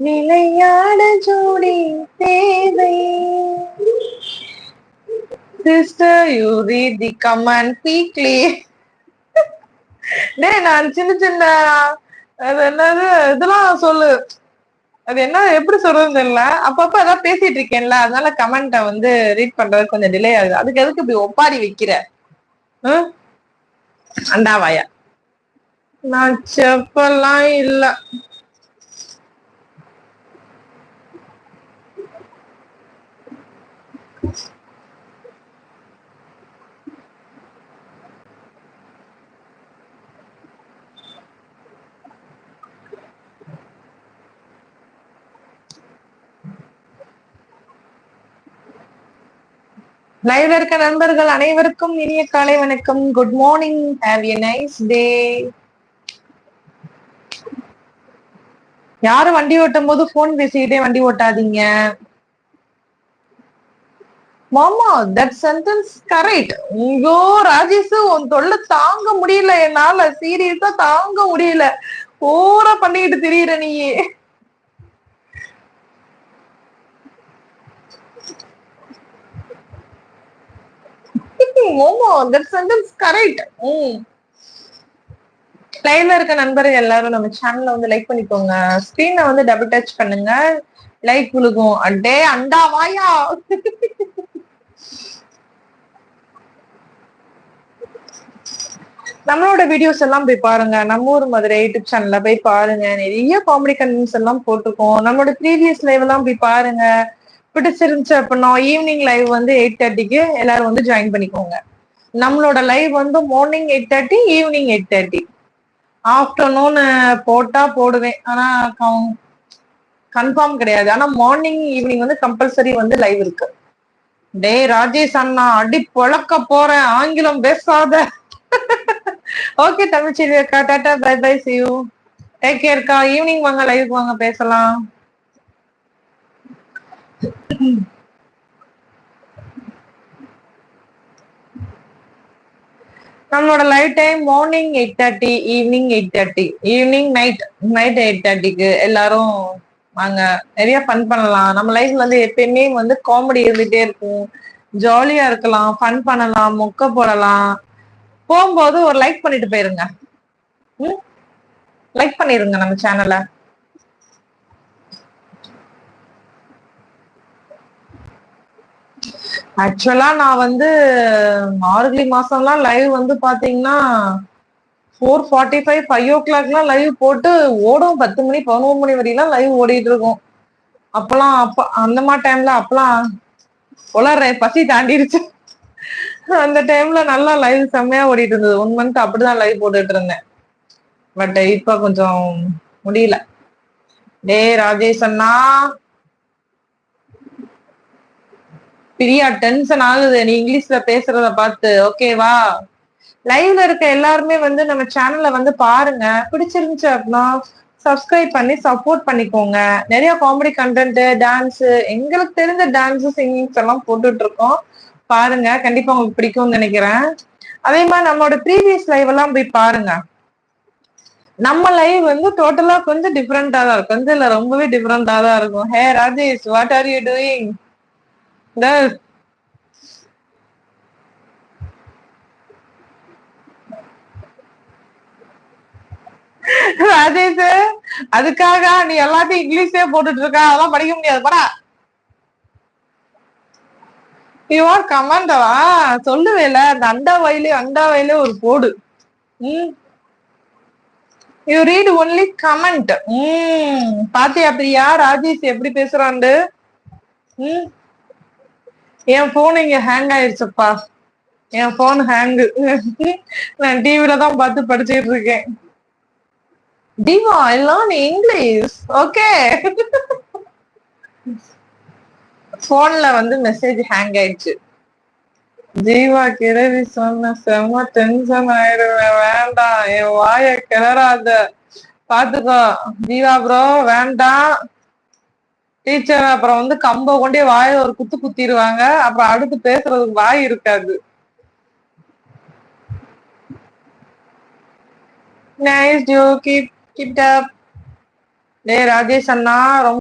நிலையான ஜோடி தேவை. Sister you read the comment பீக்லி டேய் நான் சின்ன சின்ன அது என்னது இதெல்லாம் சொல்லு. அது என்ன எப்படி சொல்றதுன்னு தெரியல. அப்பப்ப ஏதாவது பேசிட்டு இருக்கேன்ல அதனால கமெண்ட்டை வந்து ரீட் பண்றது கொஞ்சம் டிலே ஆகுது. அதுக்கு எதுக்கு இப்படி ஒப்பாரி வைக்கிற? ஹம்? அண்டாவாயா? நான் செப்பெல்லாம் இல்ல. லைவ்ல இருக்க நண்பர்கள் அனைவருக்கும் இனிய காலை வணக்கம். Good morning have a nice day யாரும் வண்டி ஓட்டும் போது போன் பேசிக்கிட்டே வண்டி ஓட்டாதீங்க. மாமா தட் சென்டென்ஸ் கரெக்ட் ஐயோ ராஜேஷ் உன் தொல்லை தாங்க முடியல. என்னால சீரியஸா தாங்க முடியல. ஓரா பண்ணிக்கிட்டு திரியிற நீயே. மோமோ தட் சென்டென்ஸ் கரெக்ட் ம். லைவ்ல இருக்க நண்பர்கள் எல்லாரும் நம்ம சேனல்ல வந்து லைக் பண்ணிக்கோங்க. ஸ்கிரீனை வந்து டபுள் டச் பண்ணுங்க. லைக் விழுகும் அடே அண்டா வாயா. நம்மளோட வீடியோஸ் எல்லாம் போய் பாருங்க. நம்ம ஊர் மதுரை யூடியூப் சேனல்ல போய் பாருங்க. நிறைய காமெடி கண்டென்ட்ஸ் எல்லாம் போட்டிருக்கோம். நம்மளோட ப்ரீவியஸ் லைவ் எல்லாம் போய் பாருங்க. பிடிச்சிருந்துச்சு அப்படின்னா ஈவினிங் லைவ் வந்து எயிட் தேர்ட்டிக்கு எல்லாரும் வந்து ஜாயின் பண்ணிக்கோங்க. நம்மளோட லைவ் வந்து morning eight thirty evening eight thirty afternoon போட்டா போடுவேன். ஆனா கன்ஃபார்ம் கிடையாது. ஆனா மார்னிங் ஈவினிங் வந்து கம்பல்சரி வந்து லைவ் இருக்கு. டேய் ராஜேஷ் அண்ணா அடி பொழக்க போறேன். ஆங்கிலம் பேசாத. ஓகே தமிழ்ச்செல்வி அக்கா tata bye by C you take கேர்க்கா evening வாங்க லைவுக்கு வாங்க பேசலாம். நம்மளோட live time morning eight thirty evening eight thirty evening night night eight தேர்ட்டிக்கு எல்லாரும் வாங்க. நிறைய ஃபன் பண்ணலாம். நம்ம லைஃப்ல வந்து எப்பயுமே வந்து காமெடி இருந்துட்டே இருக்கும். ஜாலியா இருக்கலாம். ஃபன் பண்ணலாம். மொக்க போடலாம். போகும்போது ஒரு லைக் பண்ணிட்டு போயிருங்க. லைக் பண்ணிருங்க நம்ம சேனலை ஆக்சுவலா நான் வந்து மார்கழி மாசம்லாம் லைவ் வந்து பாத்தீங்கன்னா ஃபோர் ஃபார்ட்டி ஃபைவ் ஃபைவ் ஓ கிளாக்லாம் லைவ் போட்டு ஓடும். பத்து மணி பதினோரு மணி வரையெல்லாம் லைவ் ஓடிட்டு இருக்கும். அப்பெல்லாம் அப்ப அந்த மாதிரி டைம்ல அப்பெல்லாம் உளற பசி தாண்டிடுச்சு. அந்த டைம்ல நல்லா லைவ் செம்மையா ஓடிட்டு இருந்தது. ஒன் மந்த் அப்படிதான் லைவ் போட்டுட்டு இருந்தேன். பட் இப்ப கொஞ்சம் முடியல. டே ராஜேஷ் அண்ணா. பிரியா டென்ஷன் ஆகுது. நீ இங்கிலீஷ்ல பேசுறத பார்த்து. ஓகேவா லைவ்ல இருக்க எல்லாருமே வந்து நம்ம சேனல்ல வந்து பாருங்க. பிடிச்சிருந்துச்சு அப்படின்னா சப்ஸ்கிரைப் பண்ணி சப்போர்ட் பண்ணிக்கோங்க. நிறைய காமெடி கண்டென்ட் டான்ஸ் எங்களுக்கு தெரிஞ்ச டான்ஸ் சிங்கிங்ஸ் எல்லாம் போட்டுட்டு இருக்கோம். பாருங்க. கண்டிப்பா உங்களுக்கு பிடிக்கும்னு நினைக்கிறேன். அதே மாதிரி நம்மளோட ப்ரீவியஸ் லைவ் எல்லாம் போய் பாருங்க. நம்ம லைவ் வந்து டோட்டலா கொஞ்சம் டிஃப்ரெண்டா தான் இருக்கும். இதுல இல்ல ரொம்பவே டிஃப்ரெண்டா தான் இருக்கும். Hey Rajesh what are you doing Rajesh அதுக்காக நீ எல்லாத்தையும் இங்கிலீஷ்லயே போட்டுட்டு இருக்க. அதெல்லாம் படிக்க முடியாது. படா. யூ ஆர் கமாண்டவா சொல்லுவேல அந்த அண்டா வயலே அண்டா வயலே ஒரு போடு ம். யூ ரீட் ஒன்லி கமெண்ட் ம். பாத்தியா பிரியா? ராஜேஷ் எப்படி பேசுறாண்டு? ம். என் போன் இங்க ஹேங் ஆயிடுச்சுப்பா என் போன் ஹேங்கு நான் டிவில தான் பார்த்து படிச்சுட்டு இருக்கேன். டிவா எல்லாம் இங்கிலீஷ் ஓகே போன்ல வந்து மெசேஜ் ஹேங் ஆயிடுச்சு ஜீவா கிழவி சொன்ன செம்ம டென்ஷன் ஆயிடுவேன். வேண்டாம். என் வாய கிளறாத. பாத்துக்கோ ஜீவா ப்ரோ வேண்டாம். டீச்சர் அப்புறம் வந்து கம்ப கொண்டே வாய ஒரு குத்து குத்திடுவாங்க. அப்புறம் அடுத்து பேசுறதுக்கு வாய் இருக்காது. நைஸ் ஜோ கீப் கிட்ட டே டேய் ராஜேஷ் அண்ணா ரொம்ப